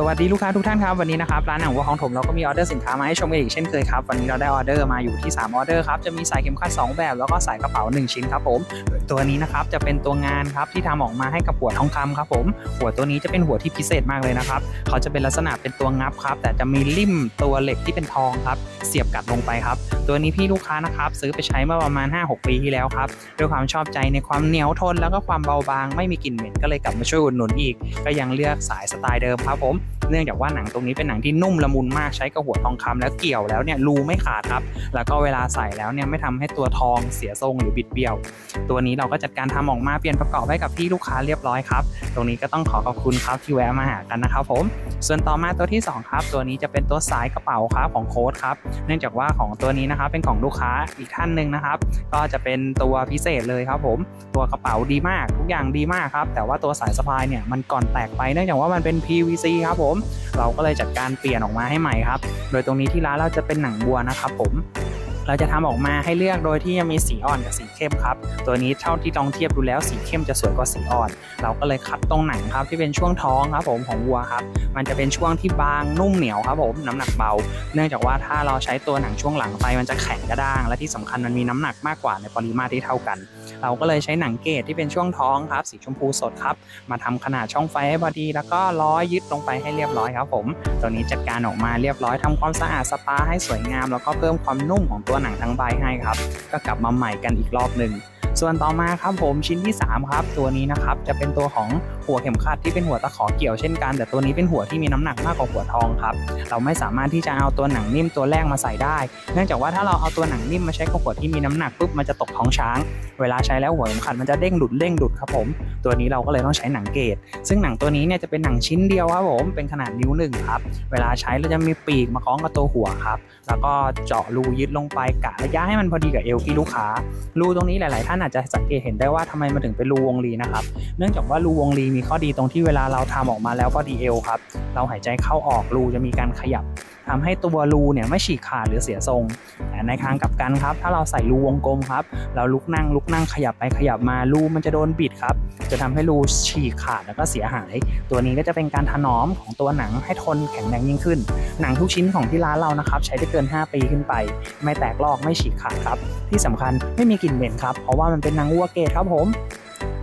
สวัสดีลูกค้าทุกท่านครับ วันนี้นะครับร้านหนังวัวของผมเราก็มีออเดอร์สินค้ามาให้ชมกันอีกเช่นเคยครับ วันนี้เราได้ออเดอร์มาอยู่ที่ 3 ออเดอร์ครับ จะมีสายเข็มขัด 2 แบบ แล้วก็สายกระเป๋า 1 ชิ้นครับผม ตัวนี้นะครับจะเป็นตัวงานครับที่ทำออกมาให้กับหัวทองคำครับผม หัวตัวนี้จะเป็นหัวที่พิเศษมากเลยนะครับ เขาจะเป็นลักษณะเป็นตัวงับครับ แต่จะมีลิ่มตัวเหล็กที่เป็นทองครับ เสียบกัดลงไปครับ ตัวนี้พี่ลูกค้านะครับซื้อไปใช้เมื่อประมาณ 5-6 ปีที่แล้วครับด้วยความชอบใจในความเหนียวทน แล้วก็ความเบาบาง ไม่มีกลิ่นเหม็นก็เลยกลับมาช่วยอุดหนุนอีก ก็ยังเลือกสายสไตล์เดิมครับผมเนื่องจากว่าหนังตรงนี้เป็นหนังที่นุ่มละมุนมากใช้กับหัวทองคำแล้วเกี่ยวแล้วเนี่ยรูไม่ขาดครับ แล้วก็เวลาใส่แล้วเนี่ยไม่ทำให้ตัวทองเสียทรงหรือบิดเบี้ยว ตัวนี้เราก็จัดการทำออกมาเปลี่ยนประกอบให้กับพี่ลูกค้าเรียบร้อยครับ ตรงนี้ก็ต้องขอขอบคุณครับที่แวะมาหากันนะครับผม ส่วนต่อมาตัวที่สองครับ ตัวนี้จะเป็นตัวสายกระเป๋าครับของโค้ดครับ เนื่องจากว่าของตัวนี้นะครับเป็นของลูกค้าอีกท่านหนึ่งนะครับ ก็จะเป็นตัวพิเศษเลยครับผม ตัวกระเป๋าดีมาก ทุกอย่างดีมากครับ แต่ว่าตัวสายสะพายเนี่ยมันก่อนแตกไปเนื่องจากว่ามันเป็น PVC ครับผม เราก็เลยจัดการเปลี่ยนออกมาให้ใหม่ครับ โดยตรงนี้ที่ร้านเราจะเป็นหนังบัวนะครับผม เราจะทำออกมาให้เลือกโดยที่ยังมีสีอ่อนกับสีเข้มครับ ตัวนี้เท่าที่ลองเทียบดูแล้วสีเข้มจะสวยกว่าสีอ่อน เราก็เลยคัดตรงหนังครับที่เป็นช่วงท้องครับผมของวัวครับ มันจะเป็นช่วงที่บางนุ่มเหนียวครับผมน้ำหนักเบา เนื่องจากว่าถ้าเราใช้ตัวหนังช่วงหลังไปมันจะแข็งกระด้าง และที่สำคัญมันมีน้ำหนักมากกว่าในปริมาตรที่เท่ากัน เราก็เลยใช้หนังเกตที่เป็นช่วงท้องครับสีชมพูสดครับ มาทำขนาดช่องไฟให้พอดี แล้วก็ร้อยยึดลงไปให้เรียบร้อยครับผม ตัวนี้จัดการออกมาเรียบร้อยทำความสะอาดสปาให้สวยงาม แล้วก็เพิ่มความนุ่มของตัวหนังทั้งใบให้ครับ ก็กลับมาใหม่กันอีกรอบหนึ่ง ส่วนต่อมาครับผมชิ้นที่ 3 ครับ ตัวนี้นะครับจะเป็นตัวของหัวเข็มขัดที่เป็นหัวตะขอเกี่ยวเช่นกัน แต่ตัวนี้เป็นหัวที่มีน้ำหนักมากกว่าหัวทองครับเราไม่สามารถที่จะเอาตัวหนังนิ่มตัวแรกมาใส่ได้ เนื่องจากว่าถ้าเราเอาตัวหนังนิ่มมาใช้กับหัวที่มีน้ำหนักปุ๊บมันจะตกท้องช้าง เวลาใช้แล้วหัวเข็มขัดมันจะเด้งหลุดเด้งหลุดครับผม ตัวนี้เราก็เลยต้องใช้หนังเกตซึ่งหนังตัวนี้เนี่ยจะเป็นหนังชิ้นเดียวครับผมเป็นขนาดนิ้วหนึ่งครับเวลาใช้เราจะมีปีกมาคล้องกับตัวหัวครับแล้วก็เจาะรูยึดลงไปกะระยะให้มันพอดีกับเอวที่ลูกค้ารูตรงนี้หลาย ๆ ท่านอาจจะสังเกตเห็นได้ว่าทำไมมันถึงเป็นรูวงรีนะครับ เนื่องจากว่ารูวงรีมีข้อดีตรงที่เวลาเราทำออกมาแล้วก็ดีเอลครับ เราหายใจเข้าออกรูจะมีการขยับ ทำให้ตัวรูเนี่ยไม่ฉีกขาดหรือเสียทรงแต่ในทางกลับกันครับ ถ้าเราใส่รูวงกลมครับ เราลุกนั่งลุกนั่งขยับไปขยับมารูมันจะโดนบิดครับ จะทำให้รูฉีกขาดแล้วก็เสียหาย ตัวนี้ก็จะเป็นการถนอมของตัวหนังให้ทนแข็งแรงยิ่งขึ้น หนังทุกชิ้นของที่ร้านเรานะครับใช้ได้เกิน 5 ปีขึ้นไป ไม่แตกลอกไม่ฉีกขาดครับ ที่สำคัญไม่มีกลิ่นเหม็นครับเพราะว่ามันเป็นหนังวัวเกรดครับผม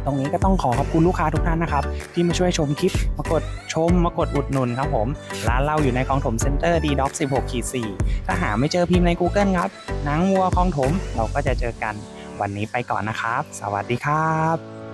ตรงนี้ก็ต้องขอขอบคุณลูกค้าทุกท่านนะครับ ที่มาช่วยชมคลิป มากดชม มากดอุดหนุนครับผม ร้านเราอยู่ในคลองถมเซ็นเตอร์ดีด็อก16ขีด4ถ้าหาไม่เจอพิมพ์ใน Google ครับหนังวัวคลองถมเราก็จะเจอกัน วันนี้ไปก่อนนะครับ สวัสดีครับ